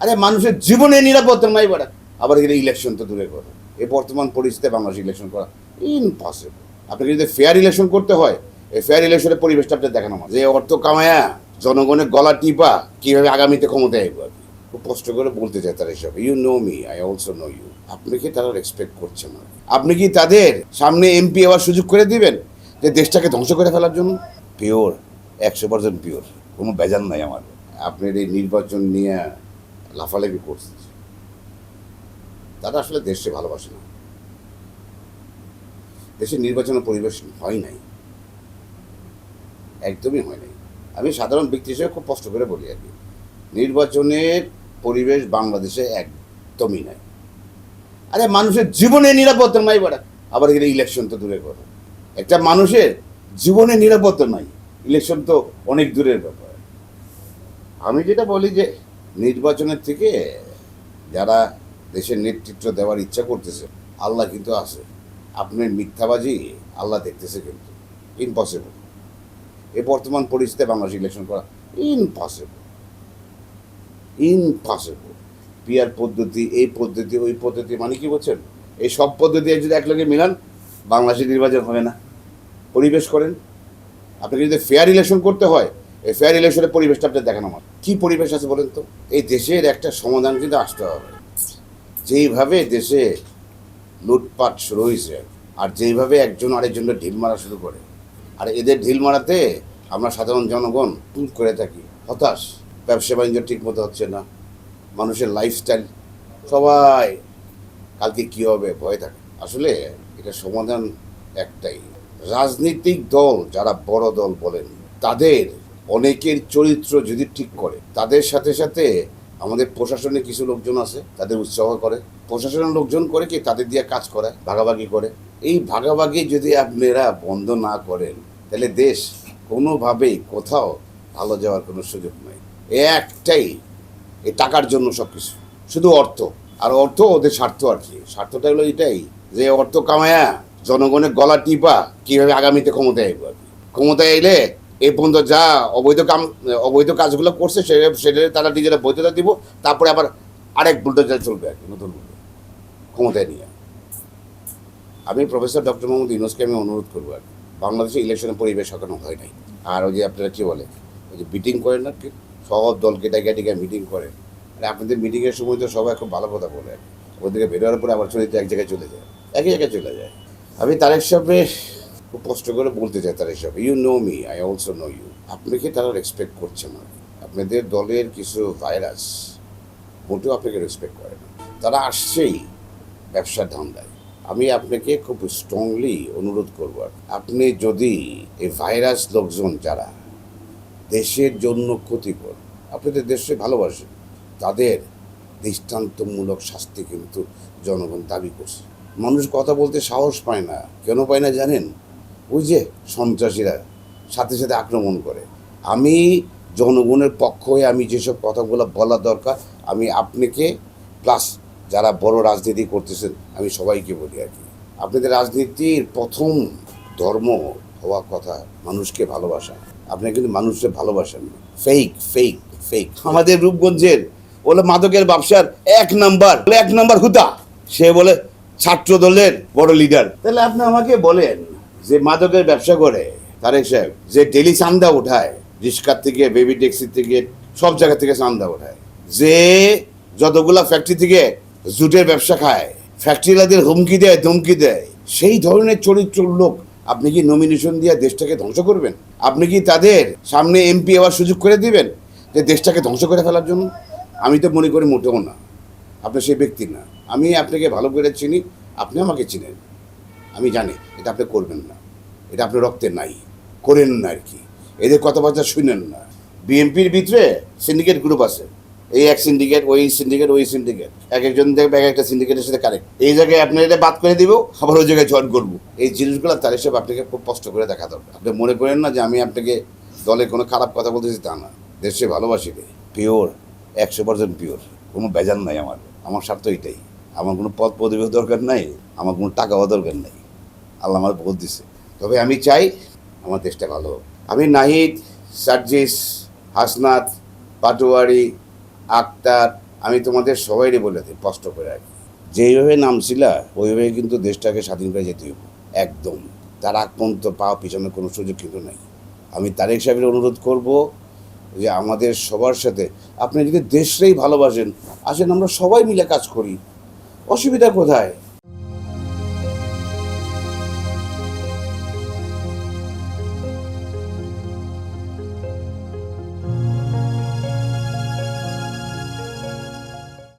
আরে মানুষের জীবনে নিরাপত্তা নাই বাড়া। আবার এখানে ইলেকশন তো দূরে করো এই বর্তমান পরিস্থিতিতে বাংলাদেশ ইলেকশন করা ইম্পসিবল আপনাকে যদি ফেয়ার ইলেকশন করতে হয়, এই ফেয়ার ইলেকশনের পরিবেশটা আপনার দেখানো আমার। যে অর্থ কামায়া, জনগণের গলা টিপা, কীভাবে আগামীতে ক্ষমতায় আইব আর কি। খুব কষ্ট করে বলতে চায় তারা এসব। You know me I also know you আপনি কি তারা রেসপেক্ট করছে না? আপনি কি তাদের সামনে এমপি হওয়ার সুযোগ করে দিবেন? যে দেশটাকে ধ্বংস করে ফেলার জন্য? পিওর একশো পার্সেন্ট পিওর কোনো বেজান নাই আমার। আপনার এই নির্বাচন নিয়ে লাফালাফি করছে। তারা আসলে দেশকে ভালোবাসে না। দেশের নির্বাচনের পরিবেশ হয় নাই। একদমই হয় নাই। আমি সাধারণ ব্যক্তি হিসেবে খুব কষ্ট করে বলি আর নির্বাচনের পরিবেশ বাংলাদেশে একদমই নাই। আরে মানুষের জীবনে নিরাপত্তা নাই বাড়া। আবার এখানে ইলেকশন তো দূরে করো একটা মানুষের জীবনে নিরাপত্তা নাই। ইলেকশন তো অনেক দূরের ব্যাপার। আমি যেটা বলি যে নির্বাচনের থেকে যারা দেশের নেতৃত্ব দেওয়ার ইচ্ছা করতেছে, আল্লাহ কিন্তু আছে। আপনার মিথ্যাবাজি আল্লাহ দেখতেছে কিন্তু। ইম্পসিবল এই বর্তমান পরিস্থিতিতে বাংলাদেশ ইলেকশন করা ইম্পসিবল ইম্পসিবল পিয়ার পদ্ধতি, এই পদ্ধতি, ওই পদ্ধতি মানে কি বলছেন? এই সব পদ্ধতি যদি এক একলগে মিলান, বাংলাদেশের নির্বাচন হবে না। পরিবেশ করেন। আপনাকে যদি ফেয়ার ইলেকশন করতে হয় এই ফেয়ার ইলেকশনের পরিবেশটা আপনার দেখানো আমার। কি পরিবেশ আছে বলেন তো? এই দেশের একটা সমাধান কিন্তু আসতে হবে। যেইভাবে দেশে লুটপাট শুরু হয়েছে, আর যেইভাবে একজন আরেকজনের ঢিল মারা শুরু করে, আর এদের ঢিল মারাতে আমরা সাধারণ জনগণ টুল করে থাকি। হতাশ, ব্যবসা বাণিজ্য ঠিক মতো হচ্ছে না, মানুষের লাইফস্টাইল সবাই, কালকে কী হবে, ভয় থাকে। আসলে এটা সমাধান একটাই। রাজনৈতিক দল, যারা বড় দল বলেন, তাদের অনেকের চরিত্র যদি ঠিক করে, তাদের সাথে সাথে আমাদের প্রশাসনে কিছু লোকজন আছে, তাদের উৎসাহ করে। প্রশাসনের লোকজন করে কি তাদের দিয়ে কাজ করে ভাগাভাগি করে। এই ভাগাভাগি যদি আপনারা বন্ধ না করেন, তাহলে দেশ কোনোভাবেই কোথাও ভালো যাওয়ার কোনো সুযোগ নেই। একটাই এই টাকার জন্য সব কিছু শুধু অর্থ। আর অর্থ ওদের স্বার্থ আর কি। স্বার্থটা হলো এটাই, যে অর্থ কামায়া, জনগণের গলা টিপা, কীভাবে আগামীতে ক্ষমতায় কি। ক্ষমতায় এলে এই পর্যন্ত যা অবৈধ কাম, অবৈধ কাজগুলো করছে সেটা সেটা তারা নিজেরা বৈধতা দিব, তারপরে আবার আরেক বুলডোজার চলবে আর কি, নতুন ক্ষমতায় নিয়ে আমি প্রফেসর ডক্টর মোহাম্মদ ইউনুসকে আমি অনুরোধ করব আর। বাংলাদেশে ইলেকশনের পরিবেশ এখনও হয় নাই আর ওই যে আপনারা কী বলে, ওই যে মিটিং করেন না, কি সব দলকে ডেকে ডেকে মিটিং করেন আর আপনাদের মিটিংয়ের সময় তো সবাই খুব ভালো কথা বলে আর কি। ওদিকে বেরোয়ার পরে আবার চলে এক জায়গায় চলে যায় একই জায়গায় চলে যায় আমি তারেক সাহেবের খুব কষ্ট করে বলতে চায় তারেক সাহেব you know me I also know you আপনাকে তারা রেসপেক্ট করছে না। আপনাদের দলের কিছু ভাইরাস মোটেও আপনাকে রেসপেক্ট করে না। তারা আসছেই ব্যবসার ধান্দায়। আমি আপনাকে খুব স্ট্রংলি অনুরোধ করব। আপনি যদি এই ভাইরাস লোকজন যারা দেশের জন্য ক্ষতিকর, আপনাদের দেশে ভালোবাসেন তাদের দৃষ্টান্তমূলক শাস্তি কিন্তু জনগণ দাবি করছে। মানুষ কথা বলতে সাহস পায় না। কেন পায় না জানেন? ওই যে সন্ত্রাসীরা সাথে সাথে আক্রমণ করে। আমি জনগণের পক্ষ হয়ে আমি যেসব কথাগুলো বলা দরকার, আমি আপনাকে প্লাস যারা বড় রাজনীতি করতেছেন, আমি সবাইকে বলি আর কি। আপনাদের রাজনীতির প্রথম ধর্ম হওয়া কথা মানুষকে ভালোবাসা। আপনি কিন্তু মানুষকে ভালোবাসেন না। ফেক ফেক ফেক আমাদের রূপগঞ্জের বলে মাদকের ব্যবসার এক নাম্বার এক নাম্বার হুদা। সে বলে ছাত্র দলের বড় লিডার তাহলে আপনি আমাকে বলেন যে মাদকের ব্যবসা করে, তারেক সাহেব, যে ডেলি চান্দা উঠায় রিক্সার থেকে বেবি ট্যাক্সি থেকে, সব জায়গা থেকে চান্দা উঠায়। যে যতগুলা ফ্যাক্টরি থেকে জুটের ব্যবসা খায় ফ্যাক্টরিলাদের হুমকি দেয়, ধমকি দেয়, সেই ধরনের চরিত্র লোক আপনি কি নমিনেশন দিয়ে দেশটাকে ধ্বংস করবেন? আপনি কি তাদের সামনে এমপি হওয়ার সুযোগ করে দিবেন যে দেশটাকে ধ্বংস করে ফেলার জন্য? আমি তো মনে করি মোটেও না। আপনি সেই ব্যক্তি না। আমি আপনাকে ভালো করে চিনি, আপনি আমাকে চিনেন। আমি জানি, এটা আপনি করবেন না। এটা আপনার রক্তে নাই, করেন না আর কি। এদের কথাবার্তা শুনেন না। বিএনপির ভিতরে সিন্ডিকেট গ্রুপ আছে। এই এক সিন্ডিকেট ওই সিন্ডিকেট ওই সিন্ডিকেট এক একজন দেখবে, এক একটা সিন্ডিকেটের সাথে কারেক্ট এই জায়গায় আপনার এটা বাদ করে দিব, আবার ওই জায়গায় জয়েন করব। এই জিনিসগুলো তার হিসেবে আপনাকে খুব কষ্ট করে দেখা দরকার। আপনি মনে করেন না যে আমি আপনাকে দলে কোনো খারাপ কথা বলতেছি? তা না। দেশে ভালোবাসি রে। পিওর একশো পার্সেন্ট পিওর কোনো বেজান নাই আমার। আমার স্বার্থ এটাই। আমার কোনো পদ পদবী দরকার নাই। আমার কোনো টাকাও দরকার নাই। আল্লাহ আমার ভোট দিছে। তবে আমি চাই আমার দেশটা ভালো হোক। আমি নাহিদ, সার্জিস, হাসনাত, পাটোয়ারি, আক্তার, আমি তোমাদের সবাইকে বলে দিই, স্পষ্ট করে রাখি। যেইভাবে নামছিলা ওইভাবে কিন্তু দেশটাকে স্বাধীন করে যেতে হবে একদম। তার আগ পর্যন্ত পাওয়া পিছনে কোনো সুযোগ কিন্তু নেই। আমি তারেক সাহেবের অনুরোধ করব যে আমাদের সবার সাথে, আপনি যদি দেশটাই ভালোবাসেন, আসেন আমরা সবাই মিলে কাজ করি। অসুবিধা কোথায়?